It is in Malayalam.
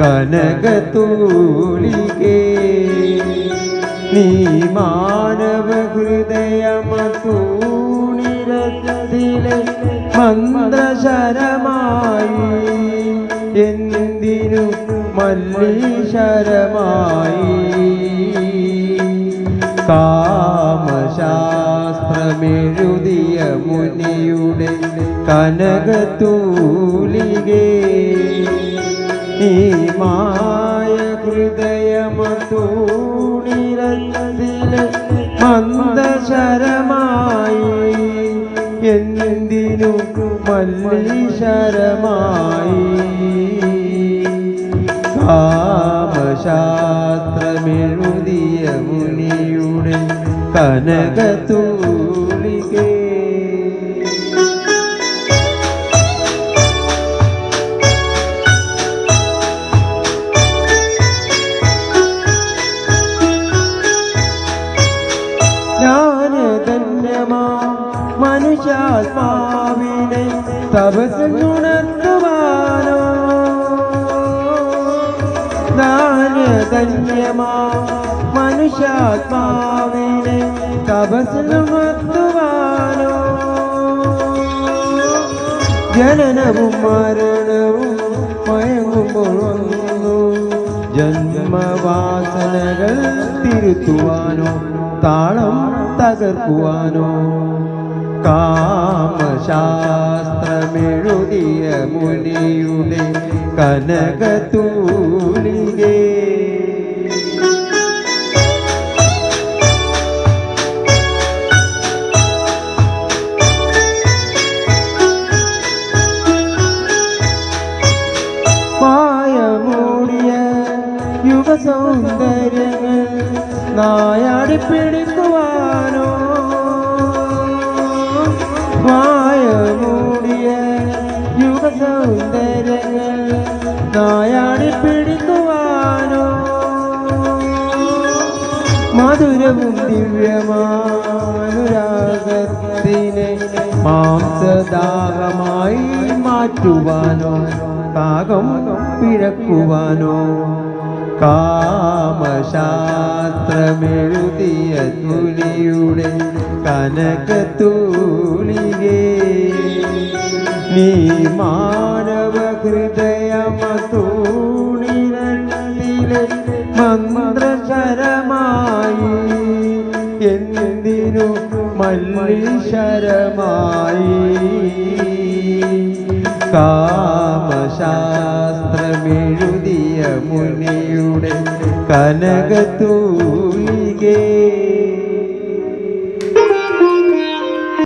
കനകത്തൂലികേ നീ മാനവ ഹൃദയമൂണിരത്തിലെ മന്ത്രശരമായി എന്തിനു മല്ലീശരമായി? കാമശാസ്ത്രമെഴുതിയ മുനിയുടെ കനകത്തൂലികേ മന്ദശരമായി. എന്തിനു മല്ലീശരമായി? കാമശാസ്ത്രമെഴുതിയ മുനിയുടെ കനകത്തൂലികേ ജ്ഞാനധന്യമാ മനുഷ്യാത്മാവിനെ തപസ്സുണർത്തുവാനോ ജ്ഞാനധന്യമാ മനുഷ്യാത്മാവിനെ തപസ്സുണർത്തുവാനോ ജനനവും മരണവും മയങ്ങുമ്പോൾ വന്നു. ജന്മവാസനകൾ തിരുത്തുവാനോ താളം തകർക്കുവാനോ. കാമശാസ്ത്രമെഴുതിയ മുനിയുടെ കനകത്തൂലികേ യുഗസൗന്ദര്യങ്ങൾ നായാടി പിടിക്കുവാനോ? മായമൂടിയ യുഗസൗന്ദര്യങ്ങൾ നായാടി പിടിക്കുവാനോ? മധുരവും ദിവ്യമാനുരാഗത്തിനെ മാംസദാഹമായി മാറ്റുവാനോ? കാകം പിഴക്കുവാനോ? കാമശാസ്ത്രമെഴുതിയ തുലിയുടെ കനകത്തൂലികേ നീ മാനവ ഹൃദയമതൂണിരത്തിലെ മന്ത്രശരമായി എന്തിനു മല്ലീശരമായി? കാമശാസ്ത്രമെഴുതിയ മുനിയുടെ കനകത്തൂലികേ